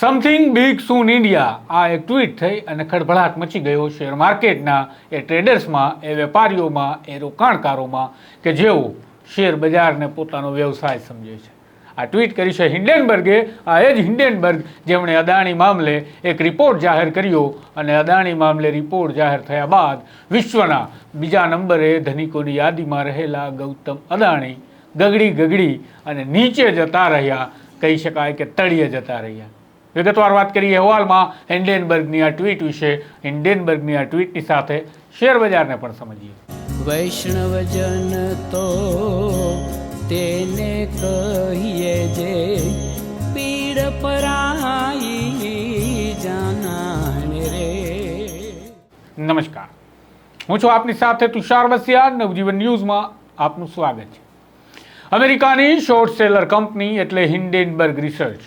Something big સૂન India આ એક tweet થઈ અને ખળભળાટ મચી ગયો શેર માર્કેટના એ ટ્રેડર્સમાં એ વેપારીઓમાં, એ રોકાણકારોમાં કે જેઓ શેર બજારને પોતાનો વ્યવસાય સમજે છે. આ ટ્વીટ કરી છે હિન્ડેનબર્ગે. આ એ જ હિન્ડેનબર્ગ જેમણે અદાણી મામલે એક રિપોર્ટ જાહેર કર્યો અને અદાણી મામલે રિપોર્ટ જાહેર થયા બાદ વિશ્વના બીજા નંબરે ધનિકોની યાદીમાં રહેલા ગૌતમ અદાણી ગગડી ગગડી અને નીચે જતા રહ્યા. કહી શકાય કે તળિયે જતા રહ્યા. વિગતવાર વાત કરીએ અહેવાલમાં હિન્ડેનબર્ગની આ ટ્વીટ વિશે. હિન્ડેનબર્ગની આ ટ્વીટની સાથે શેર બજારને પણ સમજીએ. વૈષ્ણવજન તો તેને કહીએ જે પીડ પરાઈ જાનાને રે. નમસ્કાર. હું છું આપની સાથે તુષાર બસિયા નવજીવન ન્યૂઝમાં આપનું સ્વાગત છે. અમેરિકાની શોર્ટ સેલર કંપની એટલે હિન્ડેનબર્ગ રિસર્ચ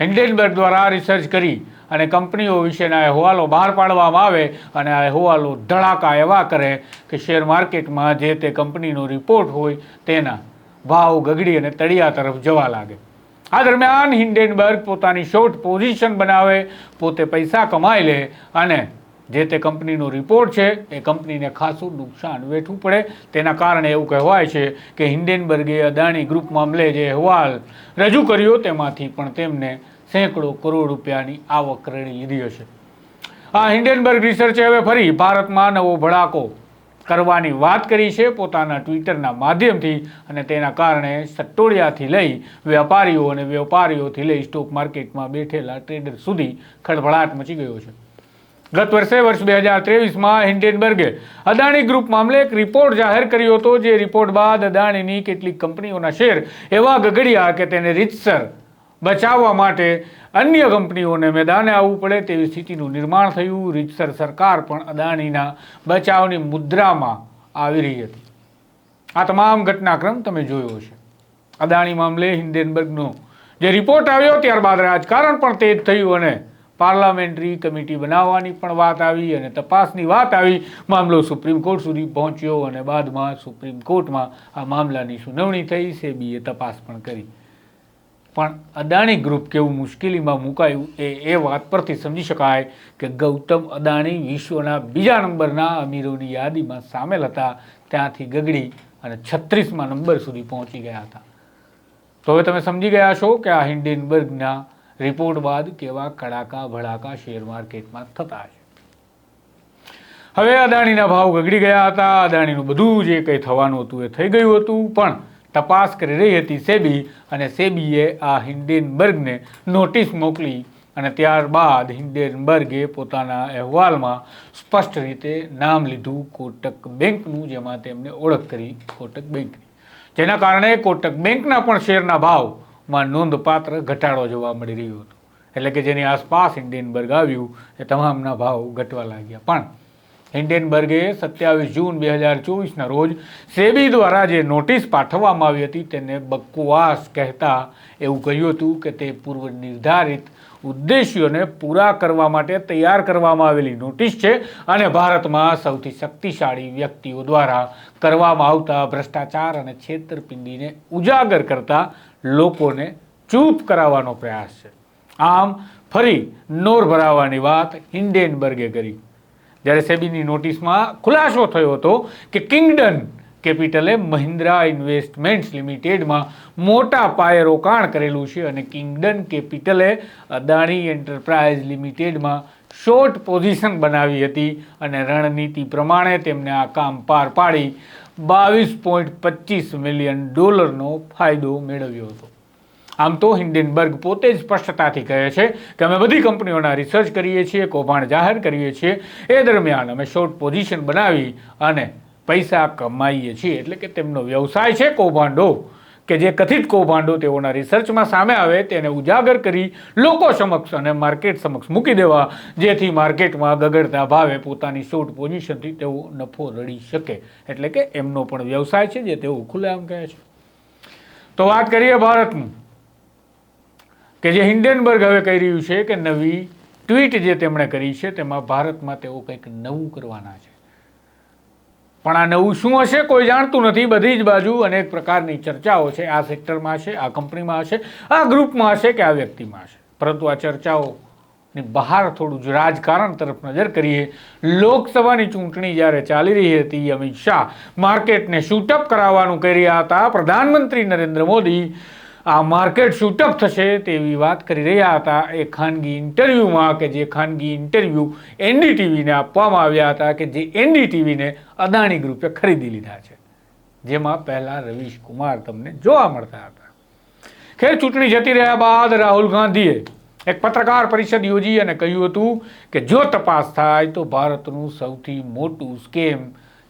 હિન્ડેનબર્ગ દ્વારા રિસર્ચ કરી અને કંપનીઓ વિશેના અહેવાલો બહાર પાડવામાં આવે અને આ અહેવાલો ધડાકા એવા કરે કે શેર માર્કેટમાં જે તે કંપનીનો રિપોર્ટ હોય તેના ભાવ ગગડી અને તળિયા તરફ જવા લાગે. આ દરમિયાન હિન્ડેનબર્ગ પોતાની શોર્ટ પોઝિશન બનાવે, પોતે પૈસા કમાઈ લે અને જે તે કંપનીનો રિપોર્ટ છે, એ કંપનીને ખાસું નુકસાન વેઠવું પડે. તેના કારણે એવું કહેવાય છે કે હિન્ડેનબર્ગે અદાણી ગ્રુપ મામલે જે અહેવાલ રજૂ કર્યો, તેમાંથી પણ તેમને સેંકડો કરોડ રૂપિયાની આવક રેડી લીધી હશે. આ હિન્ડેનબર્ગ રિસર્ચે હવે ફરી ભારતમાં નવો ભડાકો કરવાની વાત કરી છે પોતાના ટ્વિટરના માધ્યમથી અને તેના કારણે સટ્ટોડિયાથી લઈ વેપારીઓ અને વેપારીઓથી લઈ સ્ટોક માર્કેટમાં બેઠેલા ટ્રેડર સુધી ખળભળાટ મચી ગયો છે. ગત વર્ષે વર્ષ બે હજાર ત્રેવીસમાં હિન્ડેનબર્ગે અદાણી ગ્રુપ મામલે એક રિપોર્ટ જાહેર કર્યો હતો, જે રિપોર્ટ બાદ અદાણીની કેટલીક કંપનીઓના શેર એવા ગગડ્યા કે તેને રીતસર બચાવવા માટે અન્ય કંપનીઓને મેદાને આવવું પડે તેવી સ્થિતિનું નિર્માણ થયું. રીતસર સરકાર પણ અદાણીના બચાવની મુદ્રામાં આવી રહી હતી. આ તમામ ઘટનાક્રમ તમે જોયો છે અદાણી મામલે હિન્ડેનબર્ગનો જે રિપોર્ટ આવ્યો ત્યારબાદ રાજકારણ પણ તેજ થયું અને પાર્લામેન્ટરી કમિટી બનાવવાની પણ વાત આવી અને તપાસની વાત આવી, મામલો સુપ્રીમ કોર્ટ સુધી પહોંચ્યો અને બાદમાં સુપ્રીમ કોર્ટમાં આ મામલાની સુનાવણી થઈ, સેબીએ તપાસ પણ કરી. પણ અદાણી ગ્રુપ કેવું મુશ્કેલીમાં મુકાયું એ એ વાત પરથી સમજી શકાય કે ગૌતમ અદાણી વિશ્વના બીજા નંબરના અમીરોની યાદીમાં સામેલ હતા, ત્યાંથી ગગડી અને છત્રીસમાં નંબર સુધી પહોંચી ગયા હતા. તો હવે તમે સમજી ગયા છો કે આ હિન્ડેનબર્ગના રિપોર્ટ બાદ કેવા કડાકા ભડાકા શેર માર્કેટમાં થતા છે? હવે અદાણીના ભાવ ગગડી ગયા હતા. અદાણીનું બધું જે કંઈ થવાનું હતું એ થઈ ગયું હતું, પણ તપાસ કરી રહી હતી સેબી અને સેબીએ આ હિન્ડેનબર્ગને નોટિસ મોકલી અને ત્યારબાદ હિન્ડેનબર્ગે પોતાના અહેવાલમાં સ્પષ્ટ રીતે નામ લીધું કોટક બેંકનું, જેમાં તેમને ઓળખ કરી કોટક બેંકની. જેના કારણે કોટક બેંકના પણ શેરના ભાવમાં નોંધપાત્ર ઘટાડો જોવા મળી રહ્યો હતો. એટલે કે જેની આસપાસ હિન્ડેનબર્ગ આવ્યું, એ તમામના ભાવ ઘટવા લાગ્યા. પણ હિન્ડેનબર્ગે સત્યાવીસ જૂન બે હજાર ચોવીસના રોજ સેબી દ્વારા જે નોટિસ પાઠવવામાં આવી હતી, તેને બકવાસ કહેતા એવું કહ્યું હતું કે તે પૂર્વ નિર્ધારિત ઉદ્દેશ્યોને પૂરા કરવા માટે તૈયાર કરવામાં આવેલી નોટિસ છે અને ભારતમાં સૌથી શક્તિશાળી વ્યક્તિઓ દ્વારા કરવામાં આવતા ભ્રષ્ટાચાર અને છેતરપિંડીને ઉજાગર કરતા લોકોને ચૂપ કરાવવાનો પ્રયાસ છે. આમ ફરી નોર ભરાવવાની વાત હિન્ડેનબર્ગે કરી. જ્યારે સેબીની નોટિસમાં ખુલાસો થયો હતો કે કિંગડન કેપિટલે મહિન્દ્રા ઇન્વેસ્ટમેન્ટ્સ લિમિટેડમાં મોટા પાયે રોકાણ કરેલું છે અને કિંગડન કેપિટલે અદાણી એન્ટરપ્રાઇઝ લિમિટેડમાં શોર્ટ પોઝિશન બનાવી હતી અને રણનીતિ પ્રમાણે તેમને આ કામ પાર પાડી. બાવીસ પોઈન્ટ પચીસ મિલિયન ડોલરનો ફાયદો મેળવ્યો હતો. આમ તો હિન્ડેનબર્ગ પોતે જ સ્પષ્ટતાથી કહે છે કે અમે બધી કંપનીઓના રિસર્ચ કરીએ છીએ, કૌભાંડ જાહેર કરીએ છીએ, એ દરમિયાન અમે શોર્ટ પોઝિશન બનાવી અને પૈસા કમાઈએ છીએ. એટલે કે તેમનો વ્યવસાય છે કૌભાંડો. કે જે કથિત કૌભાંડો તેઓના રિસર્ચમાં સામે આવે તેને ઉજાગર કરી લોકો સમક્ષ અને માર્કેટ સમક્ષ મૂકી દેવા, જેથી માર્કેટમાં ગગડતા ભાવે પોતાની શોર્ટ પોઝિશનથી તેઓ નફો રડી શકે. એટલે કે એમનો પણ વ્યવસાય છે જે તેઓ ખુલ્લેઆમ કહે છે. તો વાત કરીએ ભારતનું, કે જે હિન્ડેનબર્ગ હવે કહી રહ્યું છે કે નવી ટ્વીટ જે તેમણે કરી છે તેમાં ભારતમાં તેઓ કંઈક નવું કરવાના છે. પણ આ નવું શું હશે કોઈ જાણતું નથી. બધી જ બાજુ અનેક પ્રકારની ચર્ચાઓ છે. આ સેક્ટરમાં હશે, આ કંપનીમાં હશે, આ ગ્રુપમાં હશે કે આ વ્યક્તિમાં હશે. પરંતુ આ ચર્ચાઓની બહાર થોડું જ રાજકારણ તરફ નજર કરીએ. લોકસભાની ચૂંટણી જ્યારે ચાલી રહી હતી, અમિત શાહ માર્કેટને શૂટઅપ કરાવવાનું કહી રહ્યા હતા. પ્રધાનમંત્રી નરેન્દ્ર મોદી આ માર્કેટ શૂટઅપ થશે તેવી વાત કરી રહ્યા હતા એ ખાનગી ઇન્ટરવ્યૂમાં કે જે ખાનગી ઇન્ટરવ્યૂ એનડીટીવીને આપવામાં આવ્યા હતા કે જે એનડીટીવીને અદાણી ગ્રુપે ખરીદી લીધા છે. જેમાં પહેલાં રવિશ કુમાર તમને જોવા મળતા હતા. ખેર ચૂંટણી જતી રહ્યા બાદ રાહુલ ગાંધીએ એક પત્રકાર પરિષદ યોજી અને કહ્યું હતું કે જો તપાસ થાય તો ભારતનું સૌથી મોટું સ્કેમ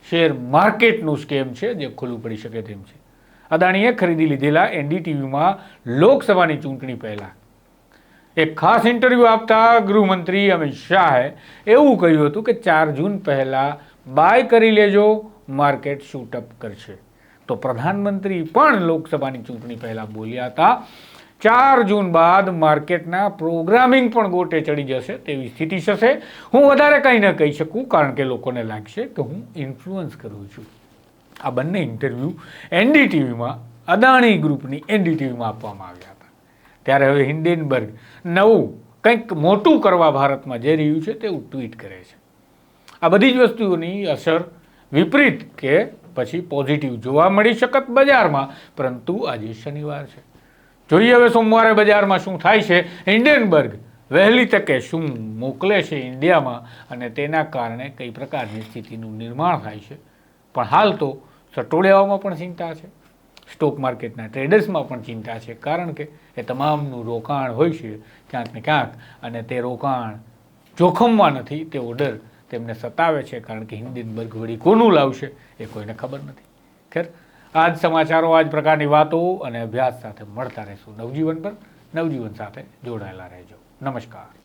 શેર માર્કેટનું સ્કેમ છે, જે ખુલ્લું પડી શકે તેમ છે. અદાણીએ ખરીદી લીધેલા એનડીટીવીમાં લોકસભાની ચૂંટણી પહેલા. એક ખાસ ઇન્ટરવ્યૂ આપતા ગૃહમંત્રી અમિત શાહે એવું કહ્યું હતું કે ચાર જૂન પહેલાં બાય કરી લેજો, માર્કેટ શૂટઅપ કરશે. તો પ્રધાનમંત્રી પણ લોકસભાની ચૂંટણી પહેલાં બોલ્યા હતા, ચાર જૂન બાદ માર્કેટના પ્રોગ્રામિંગ પણ ગોટે ચડી જશે તેવી સ્થિતિ થશે. હું વધારે કંઈ ન કહી શકું, કારણ કે લોકોને લાગશે કે હું ઇન્ફ્લુઅન્સ કરું છું. આ બંને ઇન્ટરવ્યૂ એનડીટીવીમાં, અદાણી ગ્રુપની એનડીટીવીમાં આપવામાં આવ્યા હતા. ત્યારે હવે હિન્ડેનબર્ગ નવું કંઈક મોટું કરવા ભારતમાં જઈ રહ્યું છે તેવું ટ્વીટ કરે છે. આ બધી જ વસ્તુઓની અસર વિપરીત કે પછી પોઝિટિવ જોવા મળી શકત બજારમાં, પરંતુ આજે શનિવાર છે. જોઈએ હવે સોમવારે બજારમાં શું થાય છે. હિન્ડેનબર્ગ વહેલી તકે શું મોકલે છે ઇન્ડિયામાં અને તેના કારણે કઈ પ્રકારની સ્થિતિનું નિર્માણ થાય છે. પણ હાલ તો સટોડિયાઓમાં પણ ચિંતા છે. સ્ટોક માર્કેટના ટ્રેડર્સમાં પણ ચિંતા છે. કારણ કે એ તમામનું રોકાણ હોય છે, ક્યાંક ને ક્યાંક, અને તે રોકાણ જોખમમાં નથી, તે ઓર્ડર તેમને સતાવે છે, કારણ કે હિન્ડેનબર્ગ વળી કોનું લાવશે એ કોઈને ખબર નથી. ખેર આ જ સમાચારો આ જ પ્રકારની વાતો અને અભ્યાસ સાથે મળતા રહેશું નવજીવન પર. નવજીવન સાથે જોડાયેલા રહેજો. નમસ્કાર.